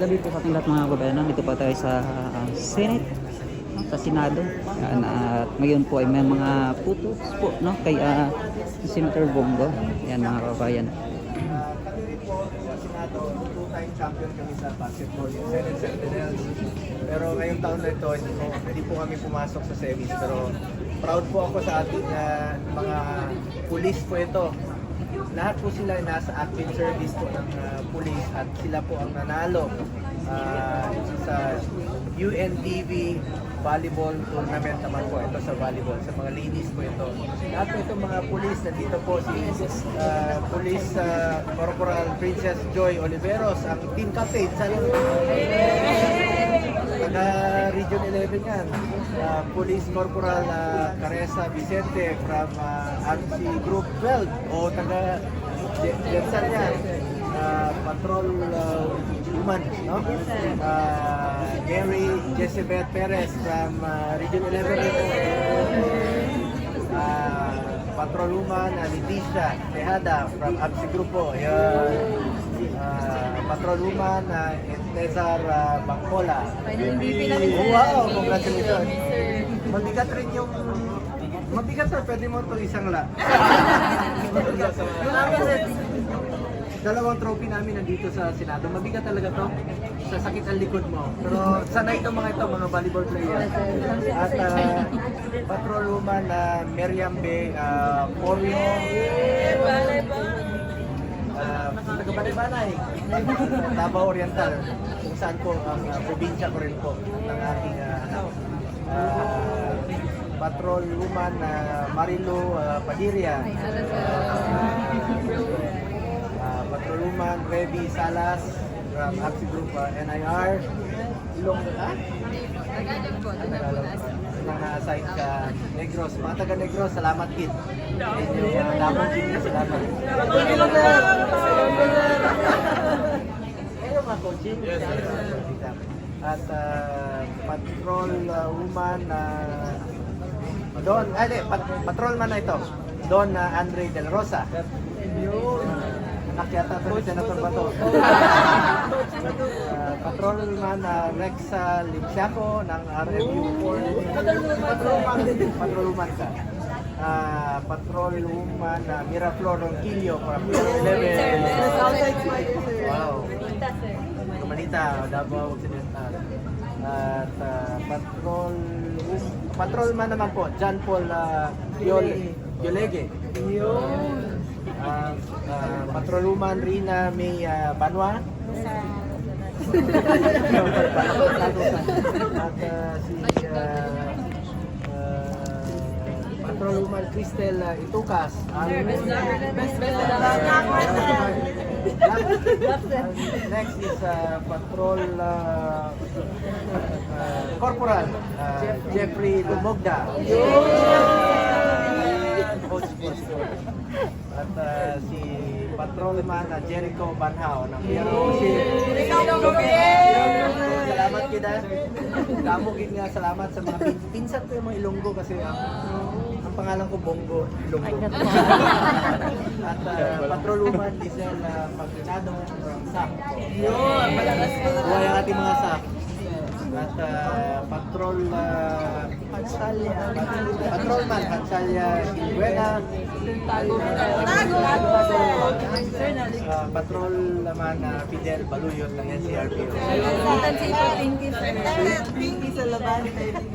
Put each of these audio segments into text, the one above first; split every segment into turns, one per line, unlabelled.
gabi po sa ating lahat mga kababayan. Dito pa tayo sa ah, Senate, no, sa Senado. Yan, at ngayon po ay may mga photos po no, kay ah, Senator Bongo. Yan mga kababayan.
Senado, two-time champion kami sa basketball, yung Senate Sentinels. Pero ngayong taon na ito, hindi po, hindi po kami pumasok sa semis. Pero proud po ako sa ating ah, mga pulis po ito. Lahat po sila nasa active service po ng ah, pulis at sila po ang nanalo ah, sa UNTV volleyball tournament naman po. Ito sa volleyball sa mga ladies po ito. Lahat po itong mga pulis nandito po si uh, police uh, Corporal Princess Joy Oliveros ang team captain. Sa taga Region 11 yan. Uh, Police Corporal uh, Caresa Vicente from uh, ANSI Group 12 o taga Jensan yan? Uh, Patrol uh, Human no? Uh, Gary Jezebel Perez from uh, Region 11 uh, Patrol Human uh, Leticia Tejada from ANSI Grupo. Yan uh, Patrol Human uh, Cesar uh, Bangkola. Wow, congratulations. Mabigat rin yung Mabigat sir, pwede mo ito isang la. dalawang trophy namin nandito sa Senado. Mabigat talaga to. Sa sakit ang likod mo. Pero sanay itong mga ito, mga volleyball players. At uh, patrol woman na Meriam Bay, uh, Morio, uh, taga Banay-Banay, Davao Oriental, kung saan po ang uh, probinsya ko rin po ng uh. Uh, patrol woman na Marilu uh, Padiria. Uh, patrol woman Revi Salas from Axi Group uh, NIR. Ilong ha? Nang na-assign ka Negros. Mga taga Negros, salamat kid. Inyo, uh, Davao Jimmy, salamat. Mga coaching. At uh, patrol uh, woman na Don, ay, di, pat, patrolman na ito. Don na Andre Del Rosa. Anak yata ni Senator Bato. uh, patrolman na Rexa Limsiaco ng RMU 4. Patrolman, patrolman ka. Uh, patrolwoman na Miraflor Ronquillo from 11. Wow. Manita, Davao Occidental. At uh, patrol patrolman naman po, John Paul uh, Yol Yolege. Uh, uh, patrolwoman Rina May uh, Banwa. At uh, si uh, patrolwoman Cristel uh, Itukas. Ang- Next is uh, Patrol uh, uh, Corporal uh, Jeffrey Lumogda. Coach. At uh, si Patrolman uh, Jericho Banhao ng PROC. Salamat kita. Damogin nga salamat sa mga pin pinsan ko yung mga Ilonggo kasi ang, ang pangalan ko Bongo Ilonggo. At uh, Patrolman Diesel uh, Pagkinado from SAC. Buhay ang ating mga SAC. At uh, Patrol uh, Patrolman Hansalya Ilbuena. Uh, patrol naman uh, Fidel Baluyot ng NCRPO.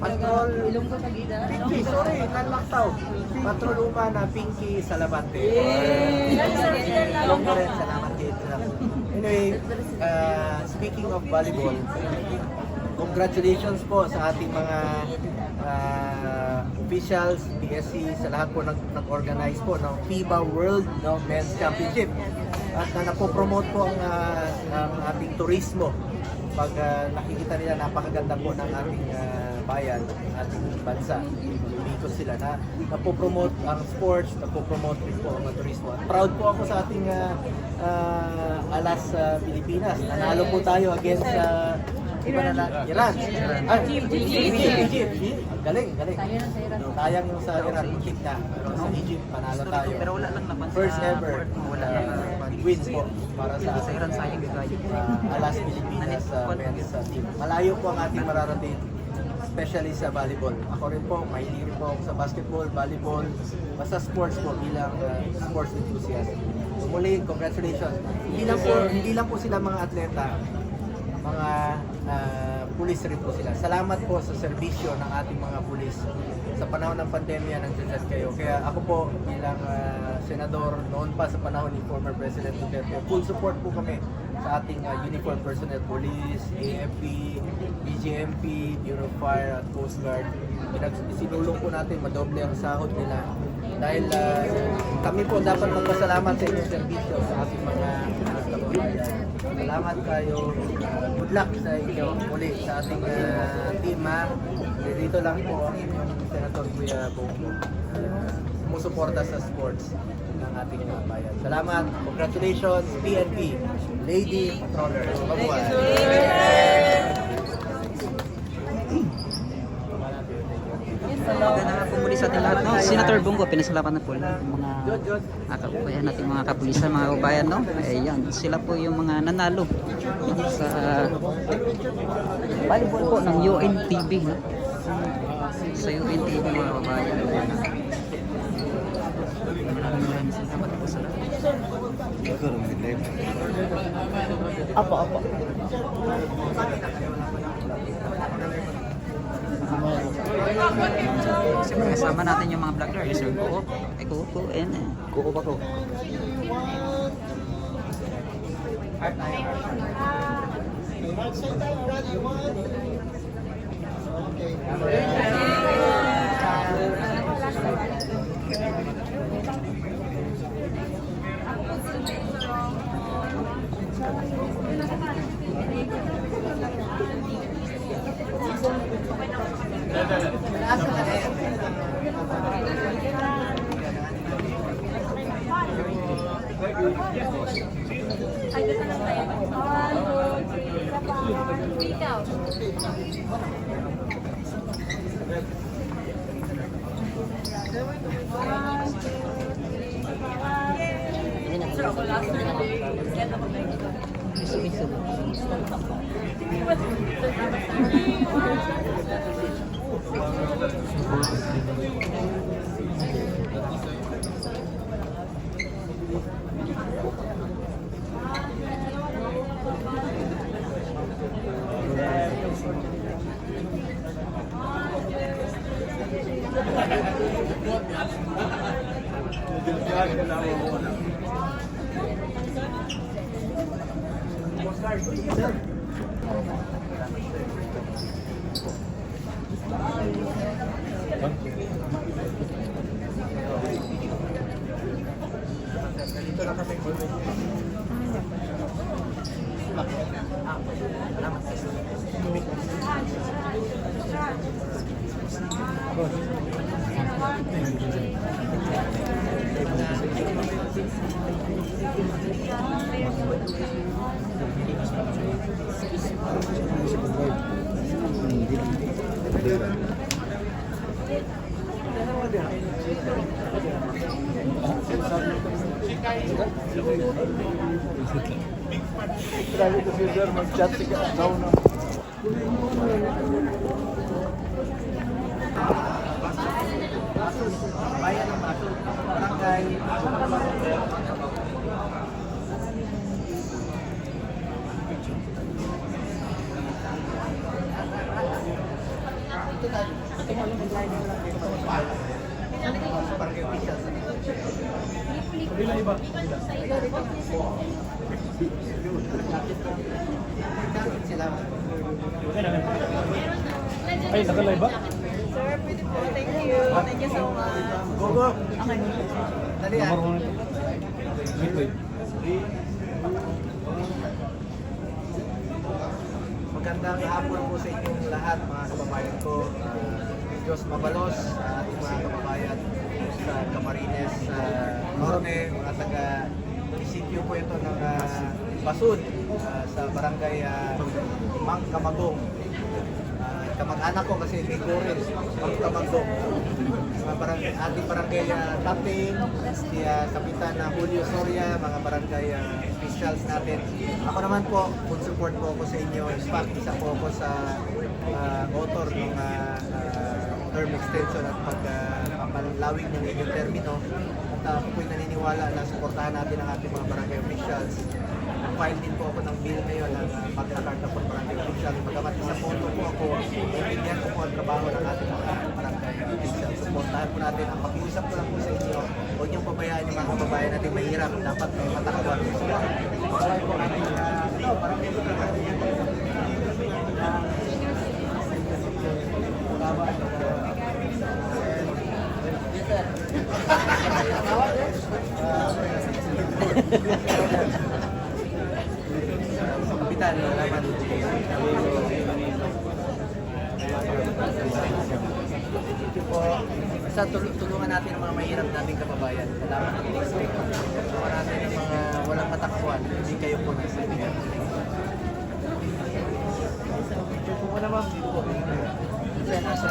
Patrol Pinky, sorry, nanlaktaw. Patrol Uma na Pinky Salabate. Ilonggo rin, salamat kayo. Anyway, uh, speaking of volleyball, congratulations po sa ating mga uh, officials, PSC, sa lahat po nag- nag-organize po ng FIBA World no, Men's Championship. At na napopromote po ang, uh, ang ating turismo. Pag uh, nakikita nila napakaganda po ng ating uh, bayan, ating bansa. Umikot sila na napopromote ang sports, napopromote rin po ang turismo. At proud po ako sa ating uh, uh, Alas uh, Pilipinas. Nanalo po tayo against uh, Iran. Ah, Egypt. Galing, galing. Sayang yung sa Iran, kick na. Pero sa Egypt, panalo tayo.
Pero wala lang naman
First ever.
Wala lang naman.
win po para sa
Sa Iran sayang tayo.
uh, Alas Pilipinas sa men's uh, team. Malayo po ang ating mararating especially sa volleyball. Ako rin po, mahilig rin po ako sa basketball, volleyball, basta sports po bilang uh, sports enthusiast. So, muli, congratulations. Hindi lang po, hindi lang po sila mga atleta, mga uh, pulis rin po sila. Salamat po sa serbisyo ng ating mga pulis. Sa panahon ng pandemya, nandiyan kayo. Kaya ako po bilang uh, senador noon pa sa panahon ni former President Duterte, full support po kami sa ating uh, uniform personnel, police, AFP, BGMP, Bureau of Fire at Coast Guard. Sinulong po natin madoble ang sahod nila dahil uh, kami po dapat magpasalamat sa inyong serbisyo sa ating mga uh, kababayan. Salamat kayo. Good luck sa inyo muli sa ating uh, team ha. Dito lang po ang inyong Senator Kuya Bongo. Uh, sumusuporta sa sports ng ating mga bayan. Salamat. Congratulations, PNP. Lady Patrollers. Mabuhay.
Ating lahat, no? Senator Bongo, pinasalamat na po ng mga kababayan natin, mga kapulisan, mga kababayan, no? Ayan, sila po yung mga nanalo sa volleyball po ng UNTV, no? Sa UNTV, mga kababayan. Maraming maraming salamat po sa lahat.
Apo, apo.
Siyempre, kasama natin yung mga vlogger, yung Sir Kuko, ay Kuko, and eh.
Kuko pa ko. Dahil kasi sir, mag-chat si daw na. Bayan ng Maso, Barangay, Barangay officials. Bakit sila?
Ay, nakalive ba?
Po. Thank you. Thank you so much.
Go, go!
Okay.
Dali ah.
Wait, wait.
Magandang hapon po sa inyong lahat mga kababayan ko. Uh, Diyos mabalos sa ating mga kababayan sa Camarines, sa Norte, mga taga munisipyo po ito ng uh, Basud uh, sa barangay uh, Mang Kamagong. Uh, kamag-anak ko kasi may rin, magkamagdok. Mga barang, ating barangay uh, captain, si uh, Kapitan na Julio Soria, mga barangay uh, officials natin. Ako naman po, full support po ako sa inyo. In fact, isa po ako sa uh, author ng uh, uh, term extension at pagpapalawig ng inyong termino. At uh, ako po'y naniniwala na suportahan natin ang ating mga barangay officials. File din po ako ng bill ngayon ng uh, pagkakarta po barangay official. Pagamat isa photo po ako, naiintindihan ko po ang trabaho ng ating mga barangay officials. Suportahan po natin. Ang pakiusap ko lang po sa inyo, huwag niyong pabayaan yung mga kababayan natin mahirap. Dapat may matakawan po sila. Kaway po ating uh, ito, parang may Kapitan, salamat. Thank you sa tul tulungan natin ang mga mahirap nating kababayan. Salamat ang respect. Eh. Tulungan natin ang mga walang matakpuan. Hindi kayo po nasa Kung ano ma'am, dito po. Kasi nasa